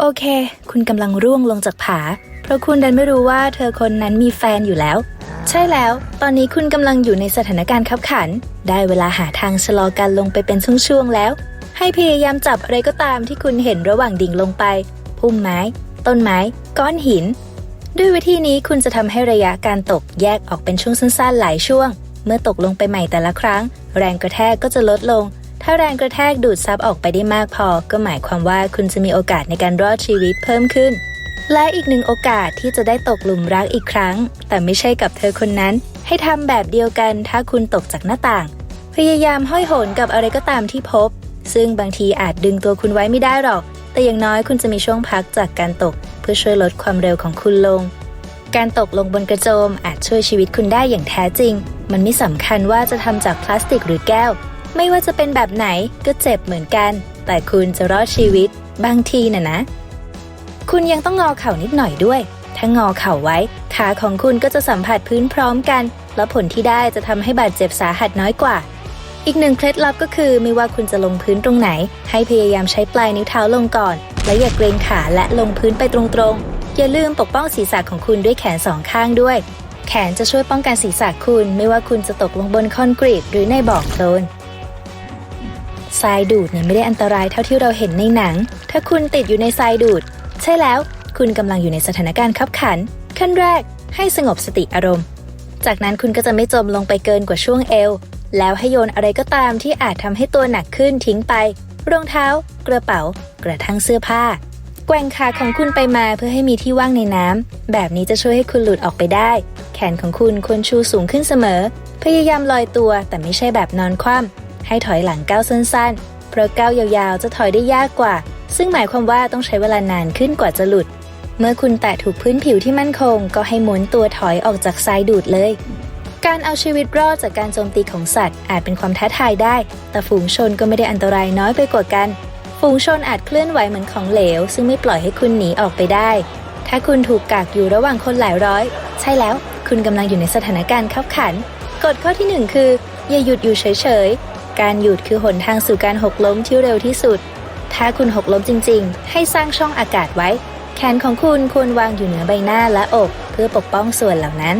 โอเค คุณกำลังร่วงลงจากผา เพราะคุณดันไม่รู้ว่าเธอคนนั้นมีแฟนอยู่แล้ว ใช่แล้ว ตอนนี้คุณกำลังอยู่ในสถานการณ์ขับขัน ได้เวลาหาทางชะลอการลงไปเป็นช่วงๆแล้ว ให้พยายามจับอะไรก็ตามที่คุณเห็นระหว่างดิ่งลงไป พุ่มไม้ ต้นไม้ ก้อนหิน ด้วยวิธีนี้คุณจะทำให้ระยะการตกแยกออกเป็นช่วงสั้นๆ หลายช่วง เมื่อตกลงไปใหม่แต่ละครั้ง แรงกระแทกก็จะลดลง ถ้าแรงกระแทกดูดซับออกไปได้มากพอ ก็หมายความว่าคุณจะมีโอกาสในการรอดชีวิตเพิ่มขึ้น และอีกหนึ่งโอกาสที่จะได้ตกหลุมรักอีกครั้ง แต่ไม่ใช่กับเธอคนนั้น ให้ทำแบบเดียวกันถ้าคุณตกจากหน้าต่าง พยายามห้อยโหนกับอะไรก็ตามที่พบ ซึ่งบางทีอาจดึงตัวคุณไว้ไม่ได้หรอก แต่อย่างน้อยคุณจะมีช่วงพักจากการตก เพื่อช่วยลดความเร็วของคุณลงการตกลงบนกระโจมอาจช่วยชีวิตคุณได้อย่างแท้จริง มันไม่สำคัญว่าจะทำจากพลาสติกหรือแก้ว ไม่ว่าจะเป็นแบบไหนก็เจ็บเหมือนกัน แต่คุณจะรอดชีวิต บางทีน่ะนะ คุณยังต้องงอเข่านิดหน่อยด้วย ถ้างอเข่าไว้ ขาของคุณก็จะสัมผัสพื้นพร้อมกัน แล้วผลที่ได้จะทำให้บาดเจ็บสาหัสน้อยกว่า อีกหนึ่งเคล็ดลับก็คือ ไม่ว่าคุณจะลงพื้นตรงไหน ให้พยายามใช้ปลายนิ้วเท้าลงก่อน และอย่าเกรงขาและลงพื้นไปตรงๆ อย่าลืมปกป้องศีรษะของคุณด้วยแขนสองข้างด้วยแขนจะช่วยป้องกันศีรษะคุณไม่ว่าคุณจะตกลงบนคอนกรีตหรือในบ่อโคลน ทรายดูดเนี่ยไม่ได้อันตรายเท่าที่เราเห็นในหนัง ถ้าคุณติดอยู่ในทรายดูด ใช่แล้ว คุณกำลังอยู่ในสถานการณ์ขับขัน ขั้นแรก ให้สงบสติอารมณ์ จากนั้นคุณก็จะไม่จมลงไปเกินกว่าช่วงเอว แล้วให้โยนอะไรก็ตามที่อาจทำให้ตัวหนักขึ้นทิ้งไป รองเท้า กระเป๋า กระทั่งเสื้อผ้า แกว่งขาของคุณไปมาเพื่อให้มีที่ว่างในน้ำแบบนี้จะช่วยให้คุณหลุดออกไปได้ แขนของคุณควรชูสูงขึ้นเสมอ พยายามลอยตัวแต่ไม่ใช่แบบนอนคว่ำ ให้ถอยหลังก้าวสั้นๆ เพราะก้าวยาวๆ จะถอยได้ยากกว่า ซึ่งหมายความว่าต้องใช้เวลานานขึ้นกว่าจะหลุด เมื่อคุณแตะถูกพื้นผิวที่มั่นคง ก็ให้หมุนตัวถอยออกจากทรายดูดเลย การเอาชีวิตรอดจากการโจมตีของสัตว์ อาจเป็นความท้าทายได้ แต่ฝูงชนก็ไม่ได้อันตรายน้อยไปกว่ากัน ฝูงชนอาจเคลื่อนไหวเหมือนของเหลว ซึ่งไม่ปล่อยให้คุณหนีออกไปได้ ถ้าคุณถูกกักอยู่ระหว่างคนหลายร้อย ใช่แล้ว คุณกำลังอยู่ในสถานการณ์ขับขัน กฎข้อที่หนึ่งคืออย่าหยุดอยู่เฉยๆ การหยุดคือหนทางสู่การหกล้มที่เร็วที่สุด ถ้าคุณหกล้มจริง ๆ ให้สร้างช่องอากาศไว้ แขนของคุณควรวางอยู่เหนือใบหน้าและอก เพื่อปกป้องส่วนเหล่านั้น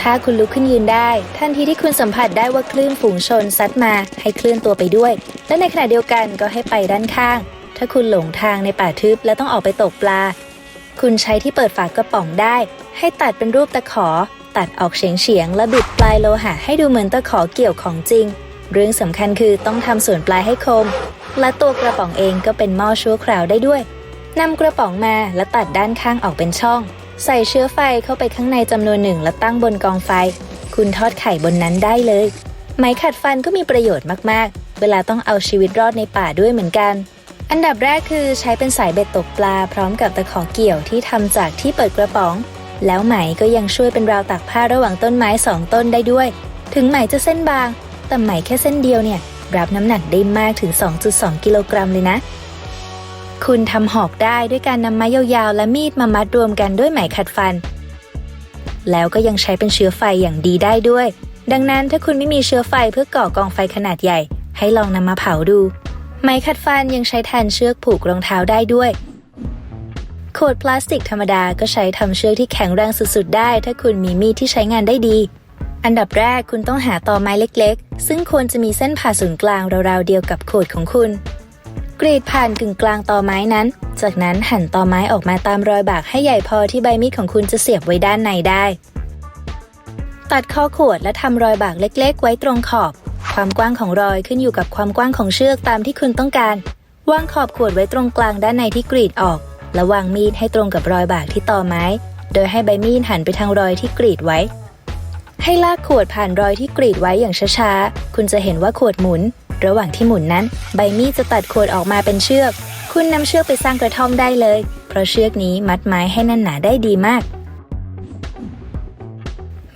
ถ้าคุณลุกขึ้นยืนได้ ทันทีที่คุณสัมผัสได้ว่าคลื่นฝูงชนซัดมา ให้เคลื่อนตัวไปด้วย และในขณะเดียวกันก็ให้ไปด้านข้าง ถ้าคุณหลงทางในป่าทึบและต้องออกไปตกปลา คุณใช้ที่เปิดฝากระป๋องได้ ให้ตัดเป็นรูปตะขอตัดออกเฉียงเฉียงๆและบิดปลายโลหะให้ดูเหมือนตะขอเกี่ยวของจริง เรื่องสำคัญคือต้องทำส่วนปลายให้คม และตัวกระป๋องเองก็เป็นหม้อชั่วคราวได้ด้วยนำกระป๋องมาและตัดด้านข้างออกเป็นช่อง ใส่เชื้อไฟเข้าไปข้างในจำนวนหนึ่งและตั้งบนกองไฟ คุณทอดไข่บนนั้นได้เลย ไม้ขัดฟันก็มีประโยชน์มากๆ เวลาต้องเอาชีวิตรอดในป่าด้วยเหมือนกัน อันดับแรกคือใช้เป็นสายเบ็ดตกปลาพร้อมกับตะขอเกี่ยวที่ทำจากที่เปิดกระป๋อง แล้วไหมก็ยังช่วยเป็นราวตากผ้าระหว่างต้นไม้สองต้นได้ด้วย ถึงไหมจะเส้นบาง แต่ไหมแค่เส้นเดียวเนี่ย รับน้ำหนักได้มากถึง 2.2 กิโลกรัมเลยนะ คุณทำหอกได้ด้วยการนำไม้ยาวๆ และมีดมามัดรวมกันด้วยไหมขัดฟัน แล้วก็ยังใช้เป็นเชื้อไฟอย่างดีได้ด้วย ดังนั้นถ้าคุณไม่มีเชื้อไฟเพื่อก่อกองไฟขนาดใหญ่ ให้ลองนำมาเผาดู ไม้ขัดฟันยังใช้แทนเชือกผูกรองเท้าได้ด้วยขวดพลาสติกธรรมดาก็ใช้ทำเชือกที่แข็งแรงสุดๆ ได้ ถ้าคุณมีมีดที่ใช้งานได้ดี อันดับแรกคุณต้องหาตอไม้เล็กๆ ซึ่งควรจะมีเส้นผ่าศูนย์กลางราวๆเดียวกับขวดของคุณ กรีดผ่านกึ่งกลางตอไม้นั้น จากนั้นหั่นตอไม้ออกมาตามรอยบากให้ใหญ่พอที่ใบมีดของคุณจะเสียบไว้ด้านในได้ ตัดข้อขวดและทำรอยบากเล็ก ๆ ไว้ตรงขอบ ความกว้างของรอยขึ้นอยู่กับความกว้างของเชือกตามที่คุณต้องการ วางขอบขวดไว้ตรงกลางด้านในที่กรีดออก และวางมีดให้ตรงกับรอยบากที่ตอไม้ โดยให้ใบมีดหันไปทางรอยที่กรีดไว้ ให้ลากขวดผ่านรอยที่กรีดไว้อย่างช้าๆ คุณจะเห็นว่าขวดหมุน ระหว่างที่หมุนนั้น ใบมีดจะตัดขวดออกมาเป็นเชือก คุณนำเชือกไปสร้างกระท่อมได้เลย เพราะเชือกนี้มัดไม้ให้แน่นหนาได้ดีมาก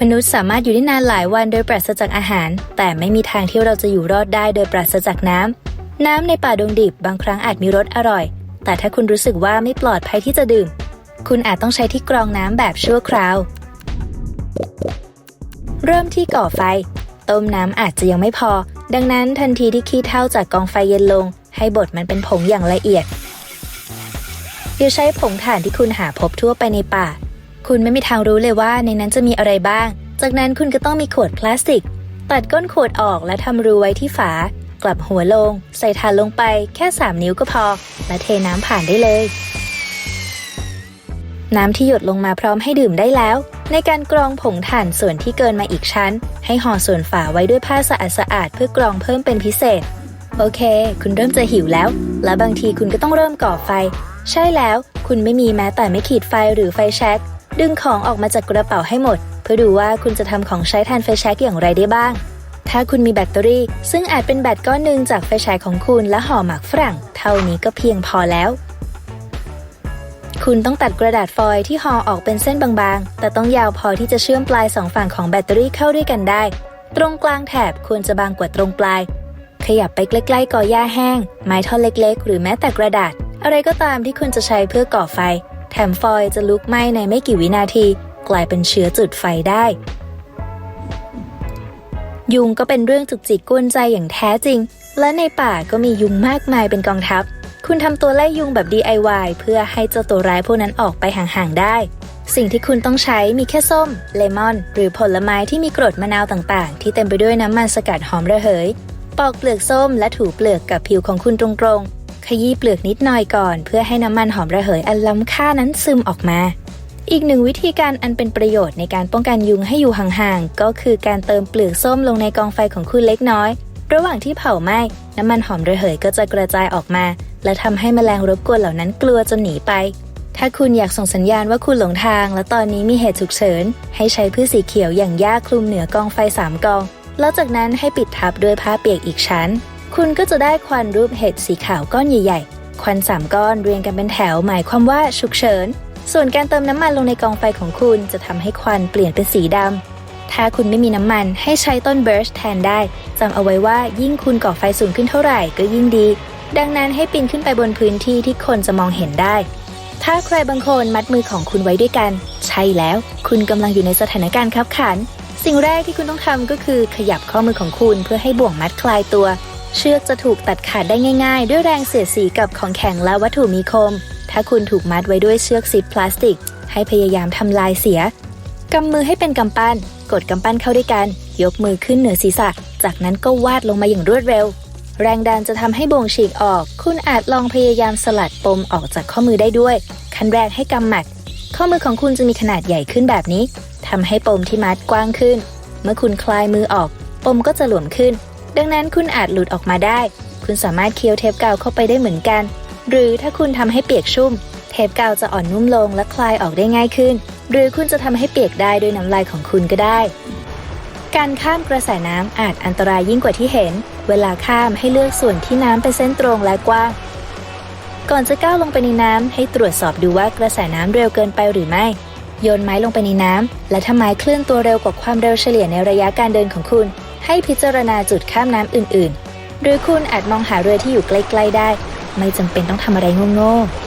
มนุษย์สามารถอยู่ได้นานหลายวันโดยปราศจากอาหาร แต่ไม่มีทางที่เราจะอยู่รอดได้โดยปราศจากน้ำ น้ำในป่าดงดิบบางครั้งอาจมีรสอร่อย แต่ถ้าคุณรู้สึกว่าไม่ปลอดภัยที่จะดื่ม คุณอาจต้องใช้ที่กรองน้ำแบบชั่วคราว เริ่มที่ก่อไฟ ต้มน้ำอาจจะยังไม่พอ ดังนั้นทันทีที่ขี้เถ้าจากกองไฟเย็นลง ให้บดมันเป็นผงอย่างละเอียดอย่าใช้ผงถ่านที่คุณหาพบทั่วไปในป่า คุณไม่มีทางรู้เลยว่าในนั้นจะมีอะไรบ้าง จากนั้นคุณก็ต้องมีขวดพลาสติก ตัดก้นขวดออกและทำรูไว้ที่ฝา กลับหัวลง ใส่ถ่านลงไปแค่ 3 นิ้วก็พอ และเทน้ำผ่านได้เลย น้ำที่หยดลงมาพร้อมให้ดื่มได้แล้ว ในการกรองผงถ่านส่วนที่เกินมาอีกชั้น ให้ห่อส่วนฝาไว้ด้วยผ้าสะอาดสะอาดๆเพื่อกรองเพิ่มเป็นพิเศษ โอเค คุณเริ่มจะหิวแล้ว และบางทีคุณก็ต้องเริ่มก่อไฟ ใช่แล้ว คุณไม่มีแม้แต่ไม่ขีดไฟหรือไฟแช็กดึงของออกมาจากกระเป๋าให้หมด เพื่อดูว่าคุณจะทำของใช้แทนไฟแช็กอย่างไรได้บ้าง ถ้าคุณมีแบตเตอรี่ ซึ่งอาจเป็นแบตก้อนหนึ่งจากไฟฉายของคุณและห่อหมากฝรั่ง เท่านี้ก็เพียงพอแล้ว คุณต้องตัดกระดาษฟอยล์ที่ห่อออกเป็นเส้นบางๆ แต่ต้องยาวพอที่จะเชื่อมปลายสองฝั่งของแบตเตอรี่เข้าด้วยกันได้ ตรงกลางแถบควรจะบางกว่าตรงปลาย ขยับไปใกล้ๆกอหญ้าแห้ง ไม้ท่อนเล็กๆ หรือแม้แต่กระดาษ อะไรก็ตามที่คุณจะใช้เพื่อก่อไฟ แถมฟอยล์จะลุกไหม้ในไม่กี่วินาที กลายเป็นเชื้อจุดไฟได้ ยุงก็เป็นเรื่องจุกจิกกวนใจอย่างแท้จริง และในป่าก็มียุงมากมายเป็นกองทัพ คุณทำตัวไล่ยุงแบบ DIY เพื่อให้เจ้าตัวร้ายพวกนั้นออกไปห่างๆได้ สิ่งที่คุณต้องใช้มีแค่ส้ม เลมอน หรือผลไม้ที่มีกรดมะนาวต่างๆ ที่เต็มไปด้วยน้ำมันสกัดหอมระเหย ปอกเปลือกส้มและถูเปลือกกับผิวของคุณตรงๆ ขยี้เปลือกนิดหน่อยก่อน เพื่อให้น้ำมันหอมระเหยอันล้ำค่านั้นซึมออกมา อีกหนึ่งวิธีการอันเป็นประโยชน์ในการป้องกันยุงให้อยู่ห่างๆ ก็คือการเติมเปลือกส้มลงในกองไฟของคุณเล็กน้อย ระหว่างที่เผาไหม้น้ำมันหอมระเหยก็จะกระจายออกมา และทำให้แมลงรบกวนเหล่านั้นกลัวจนหนีไป ถ้าคุณอยากส่งสัญญาณว่าคุณหลงทาง และตอนนี้มีเหตุฉุกเฉิน ให้ใช้พืชสีเขียวอย่างหญ้าคลุมเหนือกองไฟสามกอง แล้วจากนั้นให้ปิดทับด้วยผ้าเปียกอีกชั้น คุณก็จะได้ควันรูปเห็ดสีขาวก้อนใหญ่ ๆ ควันสามก้อนเรียงกันเป็นแถวหมายความว่าฉุกเฉิน ส่วนการเติมน้ำมันลงในกองไฟของคุณจะทำให้ควันเปลี่ยนเป็นสีดำถ้าคุณไม่มีน้ำมันให้ใช้ต้นเบิร์ชแทนได้ จำเอาไว้ว่ายิ่งคุณก่อไฟสูงขึ้นเท่าไหร่ก็ยิ่งดี ดังนั้นให้ปีนขึ้นไปบนพื้นที่ที่คนจะมองเห็นได้ ถ้าใครบางคนมัดมือของคุณไว้ด้วยกัน ใช่แล้ว คุณกำลังอยู่ในสถานการณ์ขับขัน สิ่งแรกที่คุณต้องทำก็คือขยับข้อมือของคุณเพื่อให้บ่วงมัดคลายตัว เชือกจะถูกตัดขาดได้ง่าย ๆ ด้วยแรงเสียดสีกับของแข็งและวัตถุมีคม ถ้าคุณถูกมัดไว้ด้วยเชือกซิปพลาสติก ให้พยายามทำลายเสียกำมือให้เป็นกำปั้น กดกำปั้นเข้าด้วยกัน ยกมือขึ้นเหนือศีรษะ จากนั้นก็วาดลงมาอย่างรวดเร็ว แรงดันจะทำให้บ่งฉีกออก คุณอาจลองพยายามสลัดปมออกจากข้อมือได้ด้วย ขั้นแรกให้กำหมัด ข้อมือของคุณจะมีขนาดใหญ่ขึ้นแบบนี้ทำให้ปมที่มัดกว้างขึ้น เมื่อคุณคลายมือออก ปมก็จะหลวมขึ้น ดังนั้นคุณอาจหลุดออกมาได้ คุณสามารถเคี้ยวเทปกาวเข้าไปได้เหมือนกัน หรือถ้าคุณทำให้เปียกชุ่ม เทปกาวจะอ่อนนุ่มลงและคลายออกได้ง่ายขึ้น หรือคุณจะทำให้เปียกได้ด้วยน้ำลายของคุณก็ได้ การข้ามกระแสน้ำอาจอันตรายยิ่งกว่าที่เห็น เวลาข้ามให้เลือกส่วนที่น้ำเป็นเส้นตรงและกว้าง ก่อนจะก้าวลงไปในน้ำให้ตรวจสอบดูว่ากระแสน้ำเร็วเกินไปหรือไม่ โยนไม้ลงไปในน้ำและถ้าไม้เคลื่อนตัวเร็วกว่าความเร็วเฉลี่ยในระยะการเดินของคุณ ให้พิจารณาจุดข้ามน้ำอื่น ๆ หรือคุณอาจมองหาเรือที่อยู่ใกล้ ๆ ได้ ไม่จำเป็นต้องทำอะไรโง่ๆ